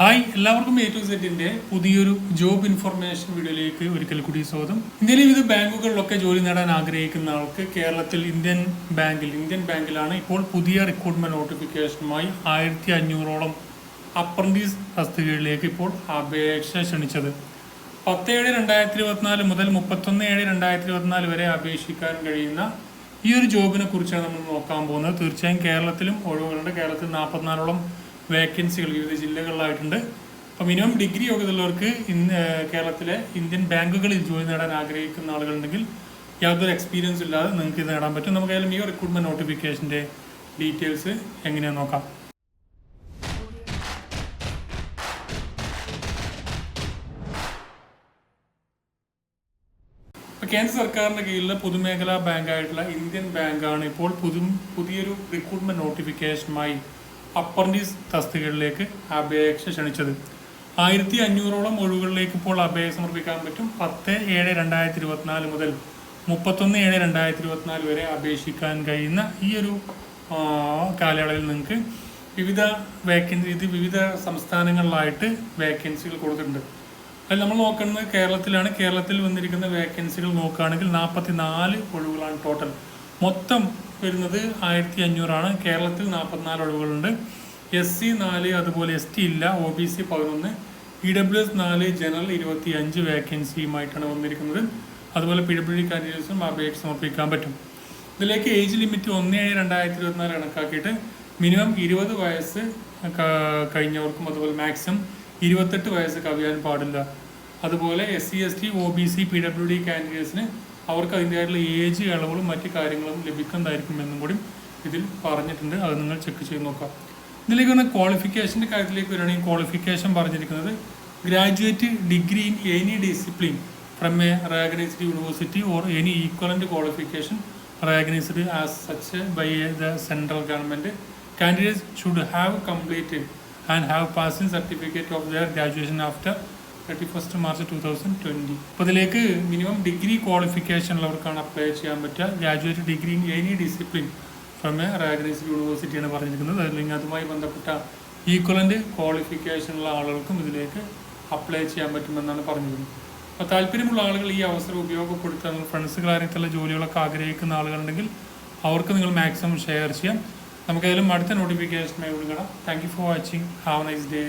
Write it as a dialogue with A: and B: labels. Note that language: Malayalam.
A: ഹായ് എല്ലാവർക്കും എ ടു സെറ്റിന്റെ പുതിയൊരു ജോബ് ഇൻഫർമേഷൻ വീഡിയോയിലേക്ക് ഒരിക്കൽ കൂടി സ്വാഗതം. ഇന്ത്യയിലെ വിവിധ ബാങ്കുകളിലൊക്കെ ജോലി നേടാൻ ആഗ്രഹിക്കുന്ന ആൾക്ക് കേരളത്തിൽ ഇന്ത്യൻ ബാങ്കിൽ ഇന്ത്യൻ ബാങ്കിലാണ് ഇപ്പോൾ പുതിയ റിക്രൂട്ട്മെന്റ് നോട്ടിഫിക്കേഷനുമായി ആയിരത്തി അഞ്ഞൂറോളം അപ്രന്റീസ് തസ്തികകളിലേക്ക് ഇപ്പോൾ അപേക്ഷ ക്ഷണിച്ചത്. പത്ത് ഏഴ് രണ്ടായിരത്തി ഇരുപത്തിനാല് മുതൽ മുപ്പത്തൊന്ന് ഏഴ് രണ്ടായിരത്തി ഇരുപത്തിനാല് വരെ അപേക്ഷിക്കാൻ കഴിയുന്ന ഈ ഒരു ജോബിനെ കുറിച്ചാണ് നമ്മൾ നോക്കാൻ പോകുന്നത്. തീർച്ചയായും കേരളത്തിലും ഒഴിവുകളുണ്ട് കേരളത്തിൽ നാൽപ്പത്തിനാലോളം വേക്കൻസികൾ വിവിധ ജില്ലകളിലായിട്ടുണ്ട്. അപ്പോൾ മിനിമം ഡിഗ്രി യോഗ്യതയുള്ളവർക്ക് ഇന്ന് കേരളത്തിലെ ഇന്ത്യൻ ബാങ്കുകളിൽ ജോലി നേടാൻ ആഗ്രഹിക്കുന്ന ആളുകളുണ്ടെങ്കിൽ യാതൊരു എക്സ്പീരിയൻസ് ഇല്ലാതെ നിങ്ങൾക്ക് ഇത് നേടാൻ പറ്റും. നമുക്ക് ഏതായാലും ഈ റിക്രൂട്ട്മെന്റ് നോട്ടിഫിക്കേഷന്റെ ഡീറ്റെയിൽസ് എങ്ങനെയാണെന്ന് നോക്കാം. കേന്ദ്ര സർക്കാരിന്റെ കീഴിലെ പൊതുമേഖലാ ബാങ്കായിട്ടുള്ള ഇന്ത്യൻ ബാങ്കാണ് ഇപ്പോൾ പുതു പുതിയൊരു റിക്രൂട്ട്മെന്റ് നോട്ടിഫിക്കേഷനുമായി അപ്രന്റീസ് തസ്തികകളിലേക്ക് അപേക്ഷ ക്ഷണിച്ചത്. ആയിരത്തി അഞ്ഞൂറോളം ഒഴിവുകളിലേക്ക് ഇപ്പോൾ അപേക്ഷ സമർപ്പിക്കാൻ പറ്റും. പത്ത് ഏഴ് രണ്ടായിരത്തി ഇരുപത്തിനാല് മുതൽ മുപ്പത്തൊന്ന് ഏഴ് രണ്ടായിരത്തി ഇരുപത്തിനാല് വരെ അപേക്ഷിക്കാൻ കഴിയുന്ന ഈ ഒരു കാലയളവിൽ നിങ്ങൾക്ക് വിവിധ വേക്കൻസി ഇത് വിവിധ സംസ്ഥാനങ്ങളിലായിട്ട് വേക്കൻസികൾ കൊടുത്തിട്ടുണ്ട്. അതിൽ നമ്മൾ നോക്കുന്നത് കേരളത്തിലാണ്. കേരളത്തിൽ വന്നിരിക്കുന്ന വേക്കൻസികൾ നോക്കുകയാണെങ്കിൽ നാൽപ്പത്തി നാല് ഒഴിവുകളാണ് ടോട്ടൽ മൊത്തം വരുന്നത് ആയിരത്തി അഞ്ഞൂറാണ് കേരളത്തിൽ നാൽപ്പത്തിനാല് ഒഴിവുകളുണ്ട്. എസ് സി നാല് അതുപോലെ എസ് ടി ഇല്ല. ഒ ബി സി പതിനൊന്ന്. ഇ ഡബ്ല്യു എസ് നാല് ജനറൽ ഇരുപത്തി അഞ്ച് വേക്കൻസിയുമായിട്ടാണ് വന്നിരിക്കുന്നത്. അതുപോലെ പി ഡബ്ല്യു ഡി കാൻഡിഡേറ്റ്സും അപേക്ഷ സമർപ്പിക്കാൻ പറ്റും. ഇതിലേക്ക് ഏജ് ലിമിറ്റ് ഒന്ന് ഏഴ് രണ്ടായിരത്തി ഇരുപത്തിനാല് കണക്കാക്കിയിട്ട് മിനിമം ഇരുപത് വയസ്സ് കഴിഞ്ഞവർക്കും അതുപോലെ മാക്സിമം ഇരുപത്തെട്ട് വയസ്സ് കവിയാൻ പാടില്ല. അതുപോലെ S C S T O B C P W D കാൻഡിഡേറ്റ്സിന് അവർക്ക് അതിന്റെതായിട്ടുള്ള ഏജ് ഇളവുകളും മറ്റു കാര്യങ്ങളും ലഭിക്കുന്നതായിരിക്കും എന്നും കൂടി ഇതിൽ പറഞ്ഞിട്ടുണ്ട്. അത് നിങ്ങൾ ചെക്ക് ചെയ്ത് നോക്കാം. ഇതിലേക്ക് വന്ന ക്വാളിഫിക്കേഷന്റെ കാര്യത്തിലേക്ക് വരികയാണെങ്കിൽ ക്വാളിഫിക്കേഷൻ പറഞ്ഞിരിക്കുന്നത് graduate degree in any discipline from a recognised university or any equivalent qualification recognised as such such the central government candidates should have completed and have passing certificate of their graduation graduation after 31st March two thousand twenty അപ്പോൾ ഇതിലേക്ക് മിനിമം ഡിഗ്രി ക്വാളിഫിക്കേഷൻ ഉള്ളവർക്കാണ് അപ്ലൈ ചെയ്യാൻ പറ്റുക. Graduate degree in any discipline from a recognised യൂണിവേഴ്സിറ്റിയാണ് പറഞ്ഞിരിക്കുന്നത്. അല്ലെങ്കിൽ അതുമായി ബന്ധപ്പെട്ട ഈക്വലന്റ് ക്വാളിഫിക്കേഷൻ ഉള്ള ആളുകൾക്കും ഇതിലേക്ക് അപ്ലൈ ചെയ്യാൻ പറ്റുമെന്നാണ് പറഞ്ഞിരുന്നത് അപ്പോൾ താല്പര്യമുള്ള ആളുകൾ ഈ അവസരം ഉപയോഗപ്പെടുത്താൻ ഫ്രണ്ട്സ് ആരെങ്കിലും ജോലികളൊക്കെ ആഗ്രഹിക്കുന്ന ആളുകളുണ്ടെങ്കിൽ അവർക്ക് നിങ്ങൾ മാക്സിമം ഷെയർ ചെയ്യാം. നമുക്കതിലും അടുത്ത നോട്ടിഫിക്കേഷനായി വിളിക്കണം thank you for watching have nice day